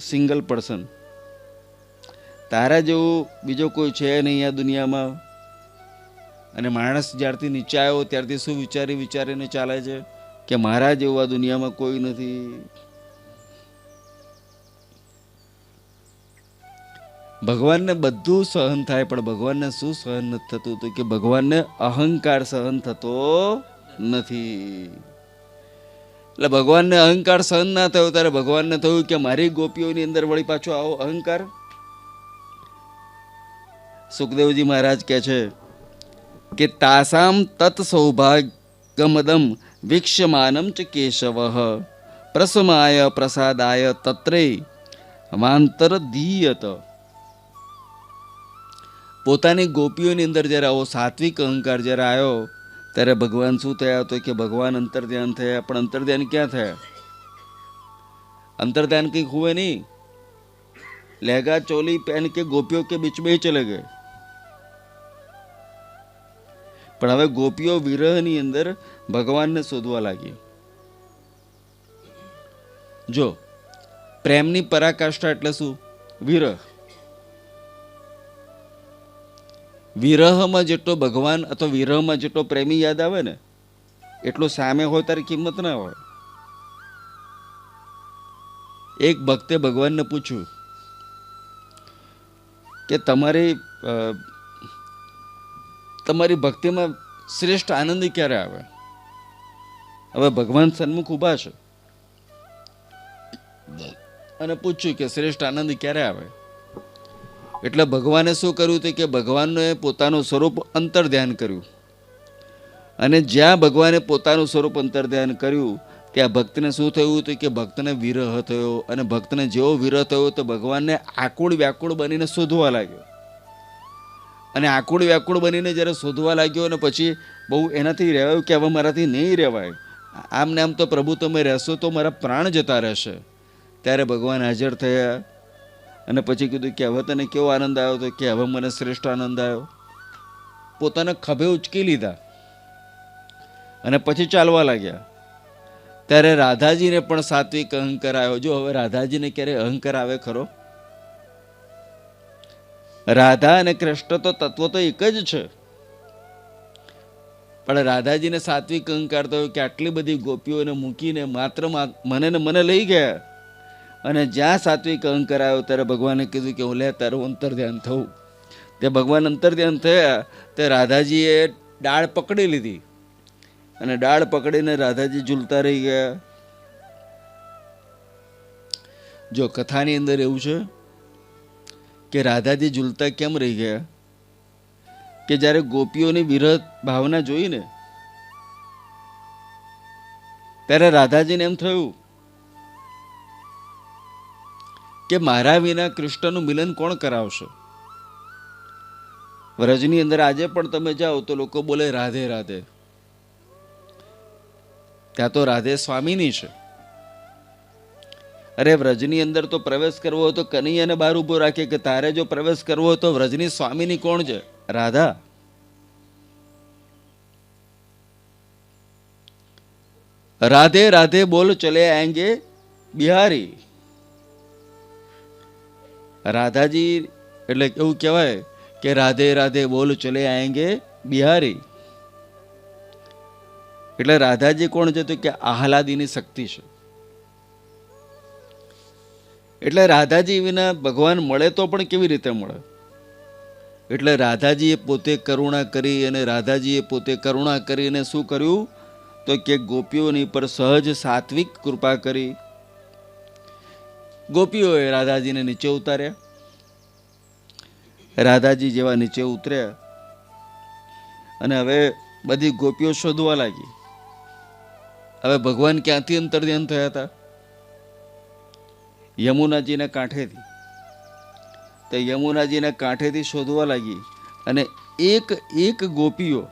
Single person તારા જેવું બીજો કોઈ છે નહીં આ દુનિયામાં? અને માણસ જ્યારથી નીચે આવ્યો ત્યારથી શું વિચારી વિચારીને ચાલે છે કે મારા જેવું આ દુનિયામાં કોઈ નથી? ભગવાનને બધું સહન થાય, પણ ભગવાનને શું સહન નથી થતું? તો કે ભગવાનને અહંકાર સહન થતો નથી. એટલે ભગવાનને અહંકાર સહન ના થયો ત્યારે ભગવાનને થયું કે મારી ગોપીઓની અંદર વળી પાછો આવો અહંકાર. સુખદેવજી મહારાજ કહે છે કે તાસામ તત સૌભાગમદમ વિક્ષમાનમ ચ કેશવ. પ્રસમાય પ્રસાદાય તત્રે માંતર દીયત પોતાની ગોપીઓની અંદર જ્યારે આવો સાત્વિક અહંકાર જ્યારે આવ્યો ત્યારે ભગવાન શું થયા તો કે ભગવાન અંતર ધ્યાન થયા, પણ અંતર્ધ્યાન ક્યાં થયા? અંતર્ધ્યાન કંઈક હોવે નહીં. લહેંગા ચોલી પહેન કે ગોપીઓ કે બીચ બે ચલે ગયે પણ હવે ગોપીઓ વિરહની અંદર ભગવાનને શોધવા લાગી. જો, પ્રેમની પરાકાષ્ઠા એટલે શું? વિરહ. વિરહમાં જેટલો ભગવાન અથવા વિરહમાં જેટલો પ્રેમી યાદ આવે ને, એટલો સામે હોય તારી કિંમત ના હોય. એક ભક્તે ભગવાનને પૂછ્યું કે તમારી તમારી ભક્તિમાં શ્રેષ્ઠ આનંદ ક્યારે આવે? હવે ભગવાન સન્મુખ ઊભા છે અને પૂછ્યું કે શ્રેષ્ઠ આનંદ ક્યારે આવે? એટલે ભગવાને શું કર્યું હતું કે ભગવાનને પોતાનું સ્વરૂપ અંતર ધ્યાન કર્યું. અને જ્યાં ભગવાને પોતાનું સ્વરૂપ અંતર ધ્યાન કર્યું, ત્યાં ભક્તને શું થયું હતું કે ભક્તને વિરહ થયો અને ભક્તને જેવો વિરહ થયો તો ભગવાનને આકુળ વ્યાકુળ બનીને શોધવા લાગ્યો. અને આકુળ વ્યાકુળ બનીને જ્યારે શોધવા લાગ્યો અને પછી બહુ એનાથી રહેવાયું કે હવે મારાથી નહીં રહેવાય. આમ ને આમ તો પ્રભુ તમે રહેશો તો મારા પ્રાણ જતા રહેશે. ત્યારે ભગવાન હાજર થયા અને પછી કીધું કે હવે તને કેવો આનંદ આવ્યો તો કે હવે મને શ્રેષ્ઠ આનંદ આવ્યો. પોતાને ખભે ઉચકી લીધા. અને પછી ચાલવા લાગ્યા. ત્યારે રાધાજીને પણ સાત્વિક અહંકાર આવ્યો. જો હવે રાધાજીને ક્યારે અહંકાર આવે ખરો? રાધા અને કૃષ્ણ તો તત્વ તો એક જ છે. પણ રાધાજીને સાત્વિક અહંકાર થયો કે આટલી બધી ગોપીઓને મૂકીને માત્ર મને ને મને લઈ ગયા. અને જ્યાં સાત્વિક અહંકાર આવ્યો ત્યારે ભગવાને કીધું કે હું લે તારું અંતર ધ્યાન થવું. તે ભગવાન અંતર ધ્યાન થયા, તે રાધાજીએ ડાળ પકડી લીધી. અને ડાળ પકડીને રાધાજી ઝૂલતા રહી ગયા. જો કથાની અંદર એવું છે કે રાધાજી ઝૂલતા કેમ રહી ગયા? કે જ્યારે ગોપીઓની વિરહ ભાવના જોઈને, ત્યારે રાધાજીને એમ થયું કે મારા વિના કૃષ્ણનું મિલન કોણ કરાવશે? વ્રજની અંદર આજે પણ તમે જાઓ તો લોકો બોલે, રાધે રાધે. ત્યાં તો રાધે સ્વામીની છે. અરે, વ્રજની અંદર તો પ્રવેશ કરવો હતો કનૈયાને બહાર ઊભો રાખે કે તારે જો પ્રવેશ કરવો હતો વ્રજની સ્વામીની કોણ છે? રાધા. રાધે રાધે બોલ, ચલે આંગે બિહારી. રાધાજી, એટલે એવું કહેવાય કે રાધે રાધે બોલ ચલે આएंगे બિહારી. એટલે રાધાજી કોણ છે તો કે આહલાદીની શક્તિ છે. એટલે રાધાજી વિના ભગવાન મળે તો પણ કેવી રીતે મળે? એટલે રાધાજીએ પોતે કરુણા કરી અને રાધાજીએ પોતે કરુણા કરીને શું કર્યું? તો કે ગોપીઓની પર સહજ સાત્વિક કૃપા કરી ગોપીઓએ રાધાજીને નીચે ઉતાર્યા. રાધાજી જેવા નીચે ઉતર્યા અને હવે બધી ગોપીઓ શોધવા લાગી. હવે ભગવાન ક્યાંથી અંતર્ધ્યાન થયા હતા? યમુનાજીના કાંઠેથી. તે યમુનાજીના કાંઠેથી શોધવા લાગી અને એક એક ગોપીઓ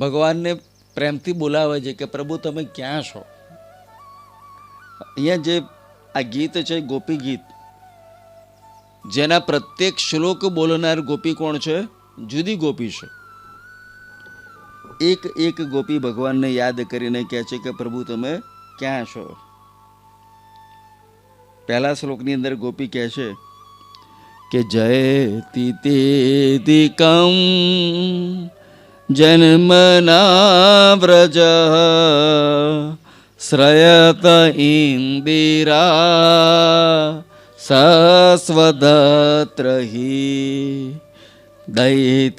ભગવાનને પ્રેમથી બોલાવે છે કે પ્રભુ તમે ક્યાં છો? અહીંયા જે આ ગીત છે, ગોપી ગીત, જેના પ્રત્યેક શ્લોક બોલનાર ગોપી કોણ છે? જુદી ગોપી છે. એક એક ગોપી ભગવાનને યાદ કરીને કહે છે કે, પ્રભુ, તમે ક્યાં છો? પહેલા શ્લોકની અંદર ગોપી કહે છે કે જયતિ તેદિકમ જન્મના વ્રજ શ્રયત ઇન્દિરા સસ્વદત્ર હિ દૈતદૃશ્યતામ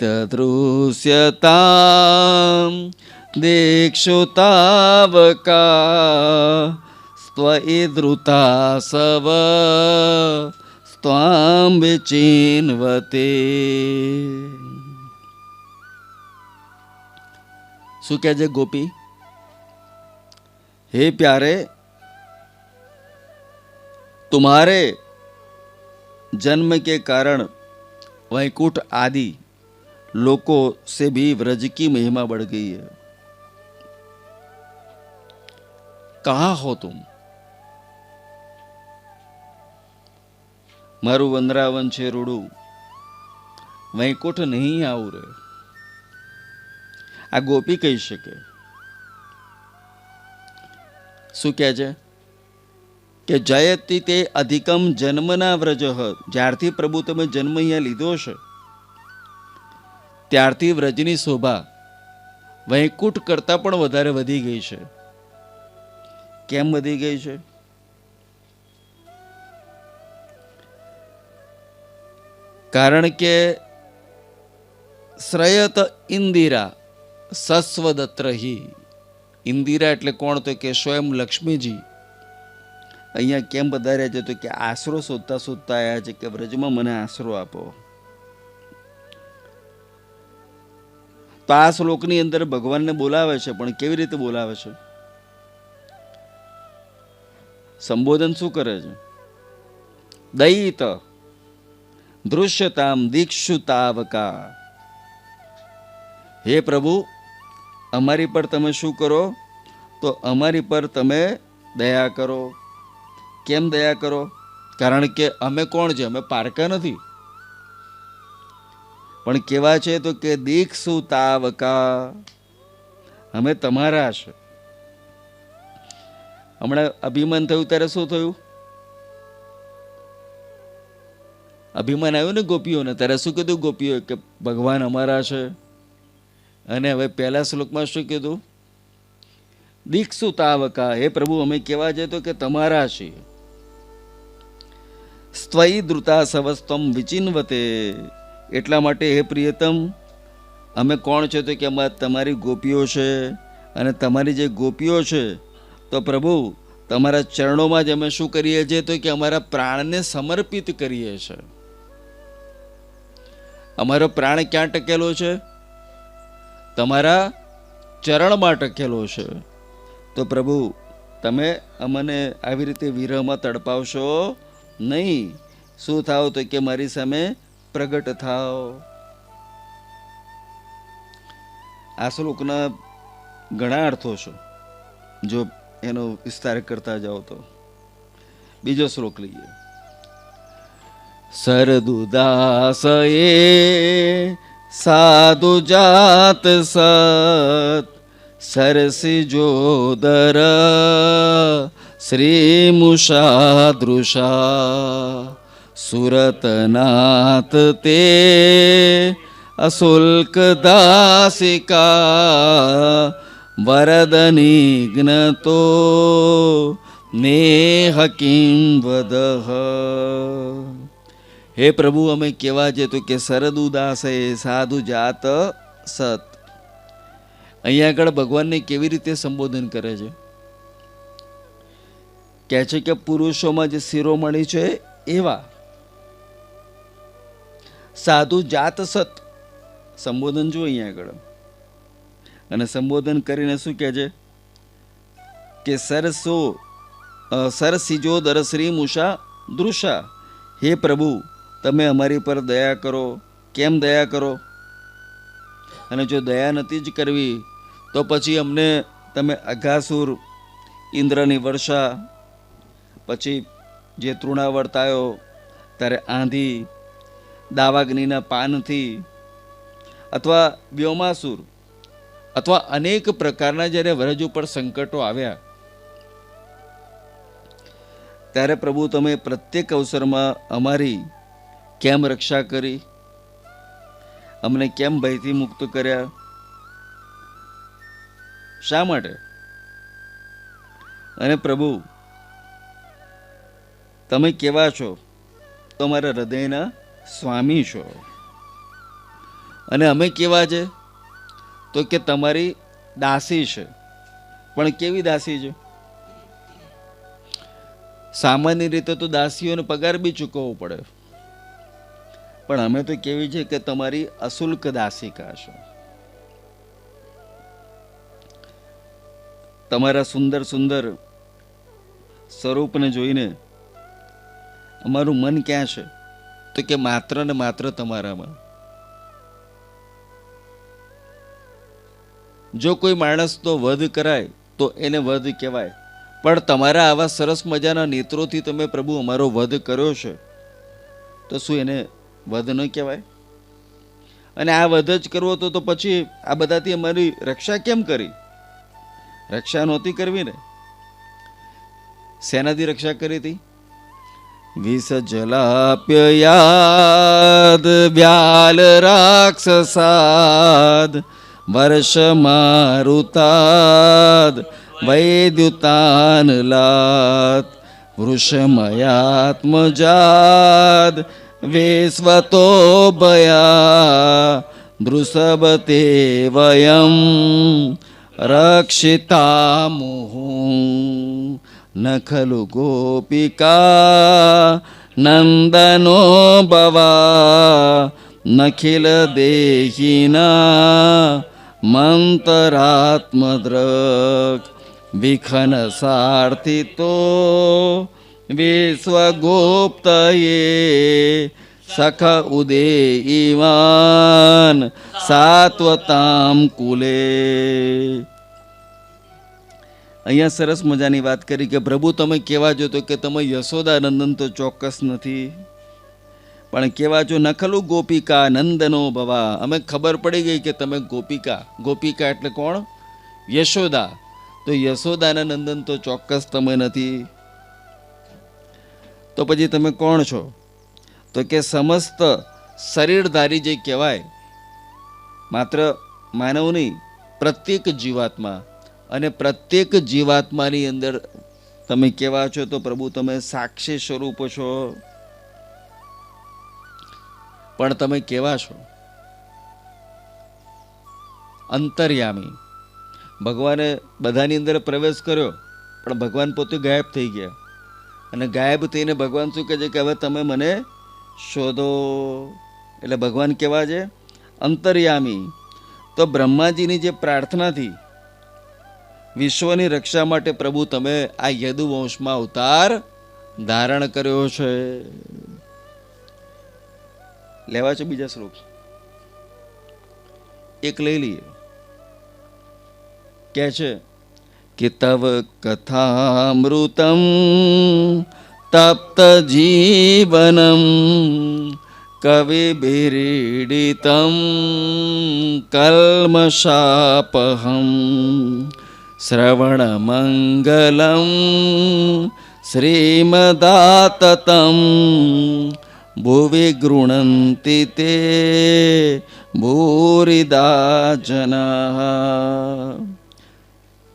દીક્ષુતાવકા સ્ત્વઈદૃતા સવ સ્ત્વાં વિચિન્વતે શું કહે છે ગોપી? हे प्यारे तुम्हारे जन्म के कारण वैकुंठ आदि लोकों से भी व्रज की महिमा बढ़ गई है कहाँ हो तुम મારું વંદરાવન છે રૂડું વૈકુંઠ નહીં આવું રે આ ગોપી કહી શકે શું કહે છે? કે જયતી તે અધિકમ જન્મના વ્રજ, જ્યારથી પ્રભુ તમે જન્મ અહીંયા લીધો છે. ત્યારથી વ્રજની શોભા વૈકુંઠ કરતાં પણ વધારે વધી ગઈ છે. કેમ વધી ગઈ છે? કારણ કે શ્રયત ઇન્દિરા સસ્વદત્રહી. ઇન્દિરા એટલે કોણ તો કે સ્વયં લક્ષ્મીજી. અહીંયા કેમ વધાર્યા છે તો કે આશરો શોધતા શોધતા આવ્યા છે કે વ્રજમાં મને આશરો આપો. તો આ શ્લોકની અંદર ભગવાનને બોલાવે છે, પણ કેવી રીતે બોલાવે છે? સંબોધન શું કરે છે? દયિત દૃશ્યતામ દીક્ષુતાવકા. હે પ્રભુ અમારી પર તમે શું કરો, તો અમારી પર તમે દયા કરો. કેમ દયા કરો? કારણ કે અમે કોણ છે? અમે પારકા નથી. પણ કેવા છે તો કે દીખશું તાવકા. અમે તમારા છે. હમણાં અભિમાન થયું, ત્યારે શું થયું? અભિમાન આવ્યું ને ગોપીઓને, ત્યારે શું કીધું ગોપીઓ કે ભગવાન અમારા છે. અને હવે પહેલા શ્લોકમાં શું કીધું? દીક્ષુ તાવકા, હે પ્રભુ, અમે કેવા જઈએ તો કે તમારા છીએ સ્વયી દ્રુતા સવસ્તમ વિચિન્વતે. એટલા માટે હે પ્રિયતમ, અમે કોણ છે તો કે અમારા તમારી ગોપીઓ છે અને તમારી જે ગોપીઓ છે, તો પ્રભુ, તમારા ચરણોમાં જ અમે શું કરીએ છીએ તો કે અમારા પ્રાણને સમર્પિત કરીએ છીએ અમારો પ્રાણ ક્યાં ટકેલો છે? તમારા ચરણમાં ટકેલો છે. તો પ્રભુ, તમે અમને આવી રીતે વિરહમાં તડપાવશો નહીં. શું થાવ તો કે મારી સામે પ્રગટ થાવ. આ શ્લોકના ઘણા અર્થો છે. જો એનો વિસ્તાર કરતા જાઓ તો. બીજો શ્લોક લઈએ. સરદુદાસયે સાધુ જાત સત સરસી જોદર શ્રી મુષાદૃષા સુરતનાથ તે અશુલ્ક દાસિકા વરદનિગ્નતો નેહ કિં હે પ્રભુ અમે કેવા છે તો કે શરદ ઉદાસ સાધુ જાત સત. અહીંયા આગળ ભગવાનને કેવી રીતે સંબોધન કરે છે? કહે છે કે પુરુષોમાં જે શિરોમણી છે એવા. સાધુ જાત સત. સંબોધન જો અહીંયા આગળ. અને સંબોધન કરીને શું કહે છે? કે સરસો અ, સરસિજો દરશ્રી મુષા દૃષા. હે પ્રભુ તમે અમારી પર દયા કરો. કેમ દયા કરો? અને જો દયા નથી જ કરવી, તો પછી અમને તમે અઘાસુર ઇન્દ્રની વર્ષા, પછી જે તૃણાવર્તાયો ત્યારે આંધી, દાવાગ્નિના પાનથી, અથવા વ્યોમાસુર, અથવા અનેક પ્રકારના જ્યારે વરજ ઉપર સંકટો આવ્યા, ત્યારે પ્રભુ તમે પ્રત્યેક અવસરમાં અમારી કેમ રક્ષા કરી? અમને કેમ ભયથી મુક્ત કર્યા? શા માટે? અને પ્રભુ, તમે કેવા છો? તમારા હૃદયના સ્વામી છો. અને અમે કેવા છે? તો કે તમારી દાસી છે. પણ કેવી દાસી છે? સામાન્ય રીતે તો દાસીઓને પગાર બી ચૂકવવો પડે. પણ અમે તો કેવી છે કે તમારી અશુલ્ક દાસિકા છે. તમારા સુંદર સુંદર સ્વરૂપને જોઈને અમારું મન ક્યાં છે? તો કે માત્ર ને માત્ર તમારામાં. જો કોઈ માણસનો વધ કરાય, તો એને વધ કહેવાય. પણ તમારા આવા સરસ મજાના નેત્રોથી તમે પ્રભુ અમારો વધ કર્યો છે, તો શું એને વધ ન કહેવાય. અને આ વધ જ કરવો તો તો પછી આ બધાથી અમારી રક્ષા કેમ કરી? રક્ષા નહોતી કરવી ને. શેનાથી રક્ષા કરી હતી? વિષ જલાપ્યયાદ વ્યાલ રાક્ષસાદ, વર્ષ મારુતાદ વૈદ્યુતાનલાત વૃષમયાત્મજાદ દૃષભતે વયમ રક્ષિતામુહુ ન ખલુ ગોપિકા નંદનો ભવા નખિલ દેહિના મંતરાત્મદ્રક વિખન સાર્થિતો વિશ્વગુપ્તયે સખ ઉદે ઇવાન સાત્વતામ કુલે. અહીંયા સરસ મજાની વાત કરી કે પ્રભુ તમે કહેવા જો તો કે તમે યશોદાનંદન તો ચોક્કસ નથી. પણ કહેવા છો? નખલું ગોપિકા નંદનો ભવા. અમે ખબર પડી ગઈ કે તમે ગોપિકા. ગોપિકા એટલે કોણ? યશોદા. તો યશોદાના નંદન તો ચોક્કસ તમે નથી. તો પછી તમે કોણ છો? તો કે સમસ્ત શરીરધારી જે કહેવાય, માત્ર માનવ નહીં પ્રત્યેક જીવાત્મા અને પ્રત્યેક જીવાત્માની અંદર તમે કેવા છો? તો પ્રભુ તમે સાક્ષી સ્વરૂપ છો. પણ તમે કેવા છો? અંતર્યામી. ભગવાને બધાની અંદર પ્રવેશ કર્યો, પણ ભગવાન પોતે ગાયબ થઈ ગયા. અને ગાયબ થઈને ભગવાન શું કહે છે કે હવે તમે મને શોધો? એટલે ભગવાન કેવા છે, અંતર્યામી, તો બ્રહ્માજીની જે પ્રાર્થનાથી વિશ્વની રક્ષા માટે પ્રભુ તમે આ યદુવંશમાં અવતાર ધારણ કર્યો છે. લેવા છે બીજા શ્લોક. એક લઈ લઈએ. કે છે कि तव कथामृतं तप्तजीवनं कविभिरीडितं कल्मषापहं श्रवणमङ्गलं श्रीमदाततं भुवि गृह्णन्ति ते भूरिदा जनाः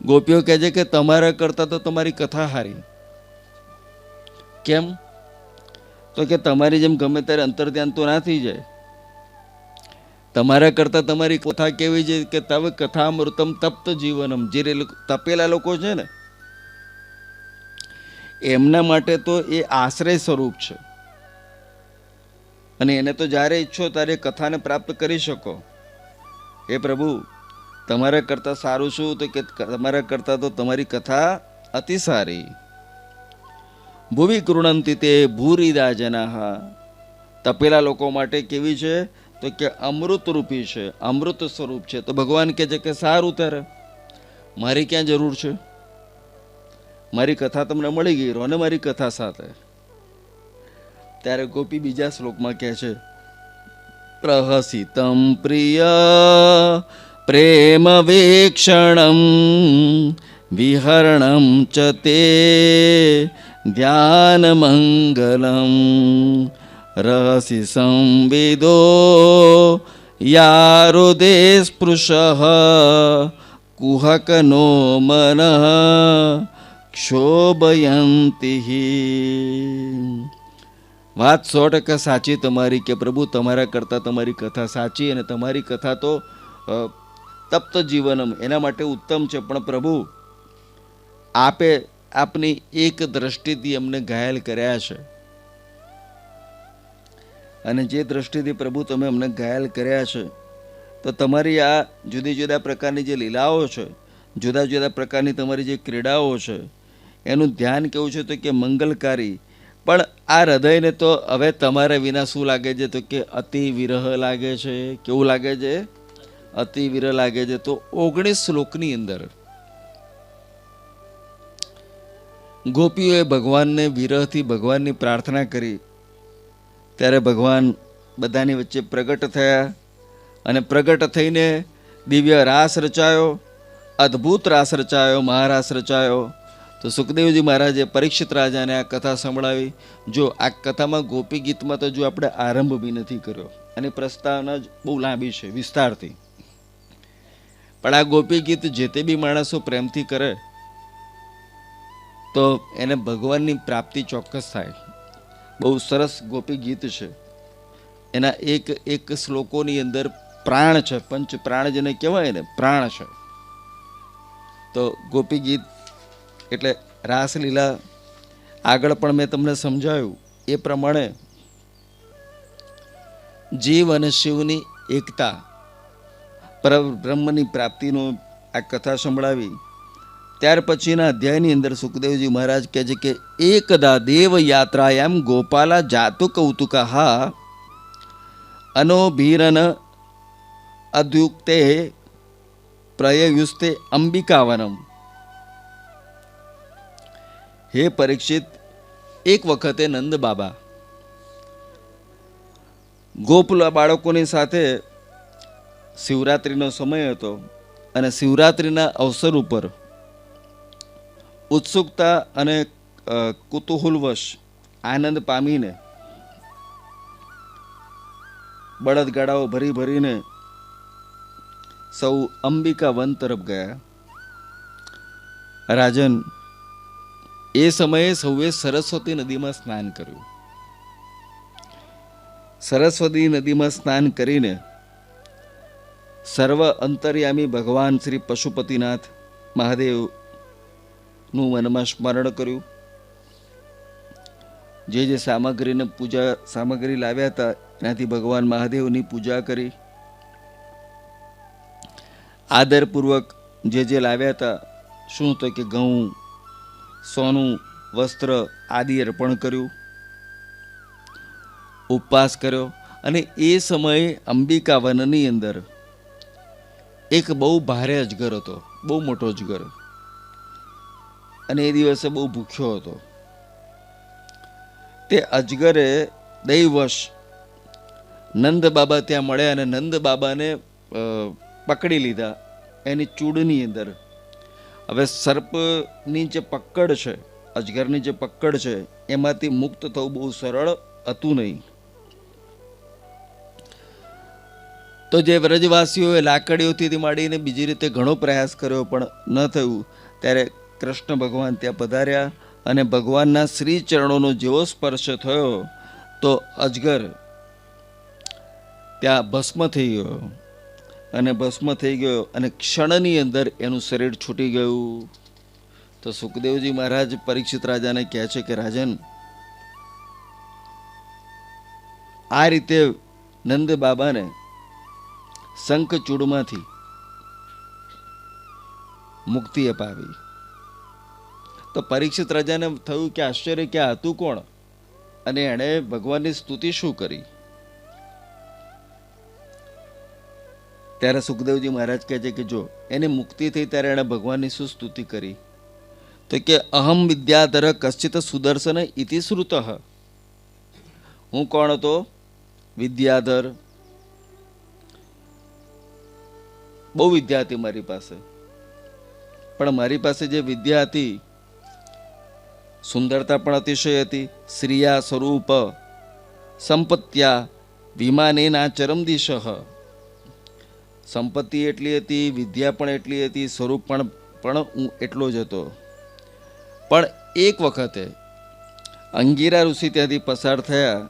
ગોપીઓ કહે છે કે તમારા કરતાં તો તમારી કથા હારી કેમ? તો કે તમારી જેમ ગમે ત્યારે અંતર ધ્યાન તો ના થઈ જાય. તમારા કરતાં તમારી કથા કેવી છે કે તવ કથામૃતમ તપ્ત જીવનમ, જે તપેલા લોકો છે ને, એમના માટે તો એ આશ્રય સ્વરૂપ છે. અને એને તો જ્યારે ઈચ્છો ત્યારે કથાને પ્રાપ્ત કરી શકો. હે પ્રભુ તમારા કરતાં સારું શું તો કે તમારા કરતાં તો તમારી કથા અતિ સારી. ભૂવિ કૃણંતી તે ભૂરીદા જનાહા. તપેલા લોકો માટે કેવી છે તો કે અમૃત રૂપી છે, અમૃત સ્વરૂપ છે. તો ભગવાન કહે છે કે સારું ત્યારે મારી ક્યાં જરૂર છે? મારી કથા તમને મળી ગઈ રહો ને મારી કથા સાથે. ત્યારે ગોપી બીજા શ્લોકમાં કહે છે, પ્રહસિતમ પ્રિય વેક્ષણમ વિહરણમ ચ તે ધ્યાનમંગલમ રહસि સંવિદો યારુદે સ્પૃશ કુહકનો મન ક્ષોભયંતિ વાત સો ટકા સાચી તમારી કે પ્રભુ તમારા કરતાં તમારી કથા સાચી અને તમારી કથા તો તપ્ત જીવનમ. એના માટે ઉત્તમ છે. પણ પ્રભુ, આપે આપની એક દ્રષ્ટિથી અમને ઘાયલ કર્યા છે. અને જે દ્રષ્ટિથી પ્રભુ તમે અમને ઘાયલ કર્યા છે, તો તમારી આ જુદી જુદા પ્રકારની જે લીલાઓ છે, જુદા જુદા પ્રકારની તમારી જે ક્રીડાઓ છે, એનું ધ્યાન કેવું છે તો કે મંગલકારી. પણ આ હૃદયને તો હવે તમારા વિના શું લાગે છે? તો કે અતિ વિરહ લાગે છે. કેવું લાગે છે? અતિ વિરહ લાગે છે. તો ઓગણીસ શ્લોકની અંદર ગોપીઓએ ભગવાનને વિરહથી ભગવાનની પ્રાર્થના કરી. ત્યારે ભગવાન બધાની વચ્ચે પ્રગટ થયા અને પ્રગટ થઈને દિવ્ય રાસ રચાયો, અદ્ભુત રાસ રચાયો, મહારાસ રચાયો. તો સુખદેવજી મહારાજે પરીક્ષિત રાજાને આ કથા સંભળાવી. જો આ કથામાં ગોપી ગીતમાં તો જો આપણે આરંભ બી નથી કર્યો. અને પ્રસ્તાવના જ બહુ લાંબી છે, વિસ્તારથી. પણ આ ગોપી ગીત જે તે બી માણસો પ્રેમથી કરે, તો એને ભગવાનની પ્રાપ્તિ ચોક્કસ થાય. બહુ સરસ ગોપી ગીત છે. એના એક એક શ્લોકોની અંદર પ્રાણ છે, પંચ પ્રાણ જેને કહેવાય ને, પ્રાણ છે. તો ગોપી ગીત એટલે રાસલીલા આગળ પણ મેં તમને સમજાવ્યું એ પ્રમાણે જીવ અને શિવની એકતા. પર બ્રહ્મની પ્રાપ્તિનો આ કથા સંભળાવી. ત્યાર પછીના અધ્યાયની અંદર સુખદેવજી મહારાજ કહે છે કે, એકદા દેવ યાત્રાયામ ગોપાલા જાતુ કૌતુકા હા અનોભીરન અદ્યુક્તે પ્રયયુસ્તે અંબિકાવનમ. હે પરીક્ષિત, એક વખતે નંદ બાબા ગોપલા બાળકોની સાથે શિવરાત્રિનો સમય હતો અને શિવરાત્રિના અવસર ઉપર ઉત્સુકતા અને કુતૂહલવશ આનંદ પામીને બળદગાડાઓ ભરી ભરીને સૌ અંબિકા વન તરફ ગયા. રાજન એ સમયે સૌએ સરસ્વતી નદીમાં સ્નાન કર્યું. સરસ્વતી નદીમાં સ્નાન કરીને સર્વ અંતર્યામી ભગવાન શ્રી પશુપતિનાથ મહાદેવનું મનમાં સ્મરણ કર્યું. જે જે સામગ્રીને પૂજા, સામગ્રી લાવ્યા હતા, એનાથી ભગવાન મહાદેવની પૂજા કરી. આદરપૂર્વક જે જે લાવ્યા હતા, શું તો કે ઘઉં, સોનું, વસ્ત્ર આદિ અર્પણ કર્યું. ઉપવાસ કર્યો અને એ સમયે અંબિકા વનની અંદર એક બહુ ભારે અજગર હતો, બહુ મોટો અજગર. અને એ દિવસે બહુ ભૂખ્યો હતો. તે અજગરે દૈવશ નંદ બાબા ત્યાં મળ્યા અને નંદ બાબાને પકડી લીધા એની ચૂડની અંદર. હવે સર્પની જે પકડ છે, અજગરની જે પકડ છે, એમાંથી મુક્ત થવું બહુ સરળ હતું નહીં. તો જે વ્રજવાસીઓએ લાકડીઓથી માંડીને બીજી રીતે ઘણો પ્રયાસ કર્યો પણ ન થયું, ત્યારે કૃષ્ણ ભગવાન ત્યાં પધાર્યા અને ભગવાનના શ્રી ચરણોનો જેવો સ્પર્શ થયો, તો અજગર ત્યાં ભસ્મ થઈ ગયો અને ભસ્મ થઈ ગયો અને ક્ષણની અંદર એનું શરીર છૂટી ગયું. તો સુખદેવજી મહારાજ પરીક્ષિત રાજાને કહે છે કે, રાજન, આ રીતે નંદ બાબાને શંખચૂડમાંથી મુક્તિ અપાવી. તો પરીક્ષિત રાજાને થયું કે આશ્ચર્ય કે હતું કોણ? અને એણે ભગવાનની સ્તુતિ શું કરી? ત્યારે સુખદેવજી મહારાજ કહે છે કે જો એને મુક્તિ થઈ ત્યારે એણે ભગવાનની શું સ્તુતિ કરી? તો કે અહમ વિદ્યાધર કશ્ચિત સુદર્શન ઇતિ શ્રુત. હું કોણ હતો? વિદ્યાધર બહુ વિદ્યા હતી મારી પાસે. પણ મારી પાસે જે વિદ્યા હતી, સુંદરતા પણ અતિશય હતી. શ્રિયા સ્વરૂપ, સંપત્યા વિમાને ના ચરમદિશ. સંપત્તિ એટલી હતી, વિદ્યા પણ એટલી હતી, સ્વરૂપ પણ પણ હું એટલો જ હતો. પણ એક વખતે અંગીરા ઋષિ ત્યાંથી પસાર થયા.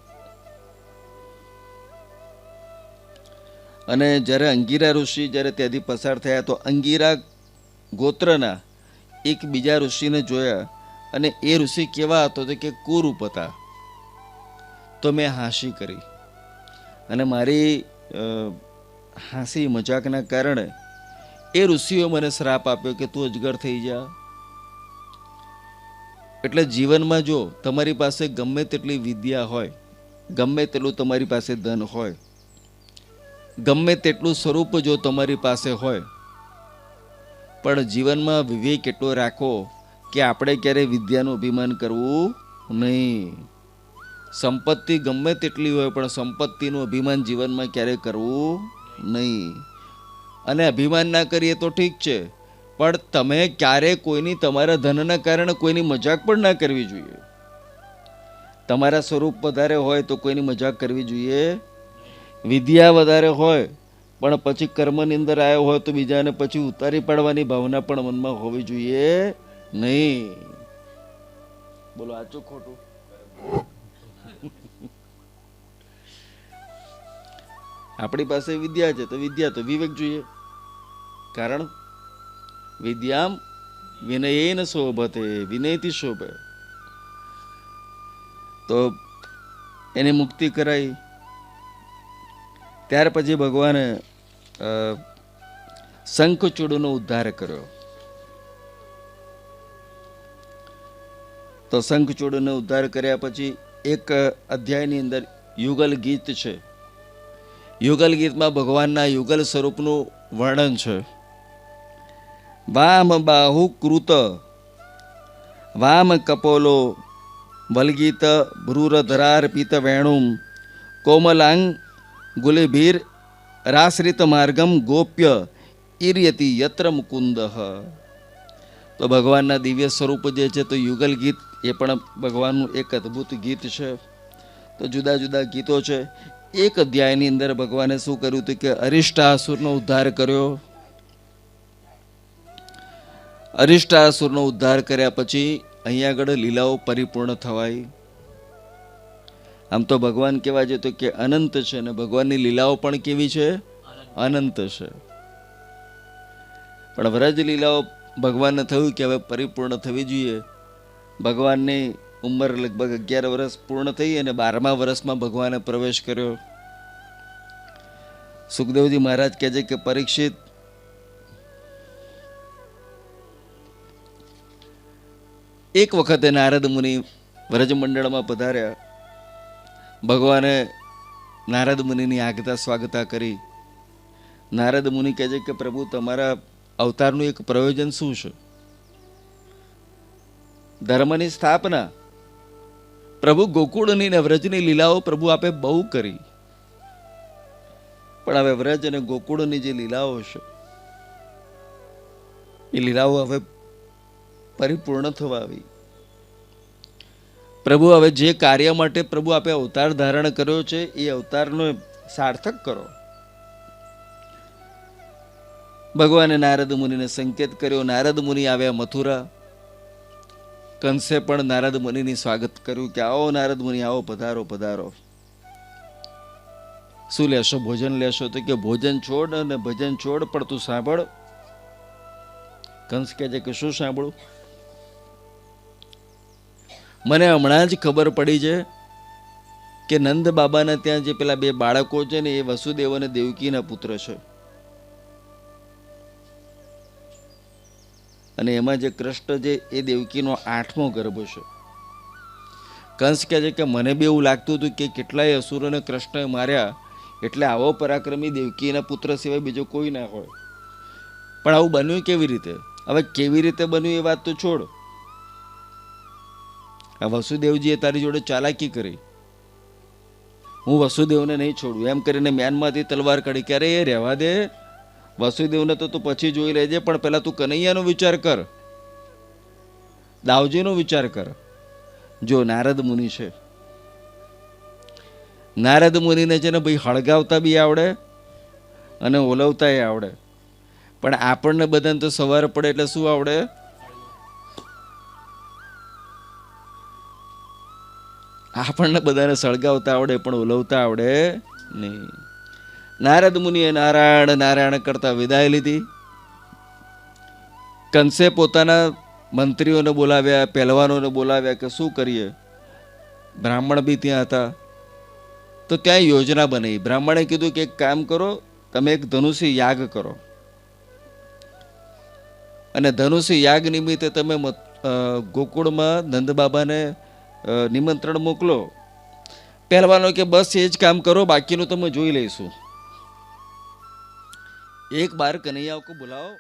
અને જ્યારે અંગીરા ઋષિ જ્યારે ત્યાંથી પસાર થયા તો અંગીરા ગોત્રના એક બીજા ઋષિને જોયા અને એ ઋષિ કેવા હતો તો કે કુરૂપ હતા. તો મેં હાંસી કરી. અને મારી હાંસી મજાકના કારણે એ ઋષિઓ મને શ્રાપ આપ્યો કે તું અજગર થઈ જા. એટલે જીવનમાં જો તમારી પાસે ગમે તેટલી વિદ્યા હોય, ગમે તેટલું તમારી પાસે ધન હોય ગમે તેટલું સ્વરૂપ જો તમારી પાસે હોય, પણ જીવનમાં વિવેક એટલો રાખો કે આપણે ક્યારેય વિદ્યાનું અભિમાન કરવું નહીં. સંપત્તિ ગમે તેટલી હોય, પણ સંપત્તિનું અભિમાન જીવનમાં ક્યારેય કરવું નહીં. અને અભિમાન ના કરીએ તો ઠીક છે, પણ તમે ક્યારે કોઈની, તમારા ધનના કારણે કોઈની મજાક પણ ના કરવી જોઈએ. તમારા સ્વરૂપ વધારે હોય તો કોઈની મજાક કરવી જોઈએ વિદ્યા વધારે હોય, પણ પછી કર્મની અંદર આવ્યો હોય તો બીજાને પછી ઉતારી પાડવાની ભાવના પણ મનમાં હોવી જોઈએ નહીં. બોલો આચું ખોટું? આપણી પાસે વિદ્યા છે, તો વિદ્યા તો વિવેક જોઈએ. કારણ વિદ્યામ વિનયેન શોભતે, વિનયથી શોભે. તો એની મુક્તિ કરાઈ. ત્યાર પછી ભગવાને શંખચૂડનો ઉદ્ધાર કર્યો. તો શંખચૂડનો ઉદ્ધાર કર્યા પછી એક અધ્યાયની અંદર યુગલ ગીત છે. યુગલ ગીતમાં ભગવાનના યુગલ સ્વરૂપનું વર્ણન છે. વામ બાહુ કૃત, વામ કપોલો, વલગીત ભ્રૂરધરાર પિત વેણુમ, કોમલાંગ ગુલેભીર રાશ્રિત માર્ગમ ગોપ્ય ઈર્યતિ યત્ર મુકુંદ તો ભગવાનના દિવ્ય સ્વરૂપ જે છે તો યુગલ ગીત એ પણ ભગવાનનું એક અદ્ભુત ગીત છે તો જુદા જુદા ગીતો છે એક અધ્યાયની અંદર ભગવાને શું કર્યું હતું કે અરિષ્ટાસુરનો ઉદ્ધાર કર્યો અરિષ્ટાસુરનો ઉદ્ધાર કર્યા પછી અહીંયા આગળ લીલાઓ પરિપૂર્ણ થવાય આમ તો ભગવાન કેવા જોઈએ તો કે અનંત છે અને ભગવાનની લીલાઓ પણ કેવી છે? અનંત છે. પણ વ્રજ લીલાઓ ભગવાનને થયું કે હવે પરિપૂર્ણ થવી જોઈએ. ભગવાનની ઉંમર લગભગ અગિયાર વર્ષ પૂર્ણ થઈ અને બારમા વર્ષમાં ભગવાને પ્રવેશ કર્યો. સુખદેવજી મહારાજ કહે છે કે પરીક્ષિત એક વખતે નારદ મુનિ વ્રજમંડળમાં પધાર્યા. ભગવાને નારદ મુનિની આગતા સ્વાગતા કરી. નારદ મુનિ કહે છે કે, પ્રભુ, તમારા અવતારનું એક પ્રયોજન શું છે? ધર્મની સ્થાપના. પ્રભુ, ગોકુળની ને વ્રજની લીલાઓ પ્રભુ આપે બહુ કરી. પણ હવે વ્રજ અને ગોકુળની જે લીલાઓ છે, એ લીલાઓ હવે પરિપૂર્ણ થવા આવી. પ્રભુ, હવે જે કાર્ય માટે પ્રભુ આપે અવતાર ધારણ કર્યો છે, એ અવતારનો સાર્થક કરો. ભગવાને નારદ મુનિને સંકેત કર્યો, નારદ મુનિ આવ્યા મથુરા. કંસે પણ નારદ મુનિની સ્વાગત કર્યું કે આવો નારદ મુનિ, આવો પધારો પધારો. શું લેશો? ભોજન લેશો? તો કે ભોજન છોડ અને ભજન છોડ, પણ તું સાંભળ. કંસ કહે છે કે શું સાંભળું? મને હમણાં જ ખબર પડી છે કે નંદ બાબાના ત્યાં જે પેલા બે બાળકો છે ને, એ વસુદેવ અને દેવકીના પુત્ર છે. અને એમાં જે કૃષ્ણ છે, એ દેવકીનો આઠમો ગર્ભ છે. કંસ કહે છે કે મને બી એવું લાગતું હતું કે કેટલાય અસુરોને કૃષ્ણએ માર્યા એટલે આવો પરાક્રમી દેવકીના પુત્ર સિવાય બીજો કોઈ ના હોય. પણ આવું બન્યું કેવી રીતે? હવે કેવી રીતે બન્યું એ વાત તો છોડ. આ વસુદેવજીએ તારી જોડે ચાલાકી કરી. હું વસુદેવને નહીં છોડું. એમ કરીને મેનમાંથી તલવાર કાઢી ક્યારે એ રહેવા દે. વસુદેવને તો તું પછી જોઈ લેજે, પણ પહેલાં તું કનૈયાનો વિચાર કર. દાવજીનો વિચાર કર. જો નારદ મુનિ છે. નારદ મુનિને છે ને ભાઈ હળગાવતા બી આવડે અને ઓલવતાય આવડે. પણ આપણને બધાને તો સવાર પડે એટલે શું આવડે? આપણને બધાને સળગાવતા આવડે, પણ ઓલવતા આવડે નહીં. નારદ મુનિએ નારાયણ નારાયણ કરતા વિદાય લીધી. કંસે પોતાના મંત્રીઓને બોલાવ્યા, પહેલવાનોને બોલાવ્યા કે શું કરીએ? બ્રાહ્મણ બી ત્યાં હતા. તો ત્યાં યોજના બની. બ્રાહ્મણે કીધું કે એક કામ કરો, તમે એક ધનુષી યાગ કરો. અને ધનુષી યાગ નિમિત્તે તમે ગોકુળમાં નંદબાબાને નિમંત્રણ મોકલો. પહેલવાનો કે બસ એ જ કામ કરો, બાકીનું તમે જોઈ લઈશું. એક બાર કનૈયાઓ કો બુલાવો.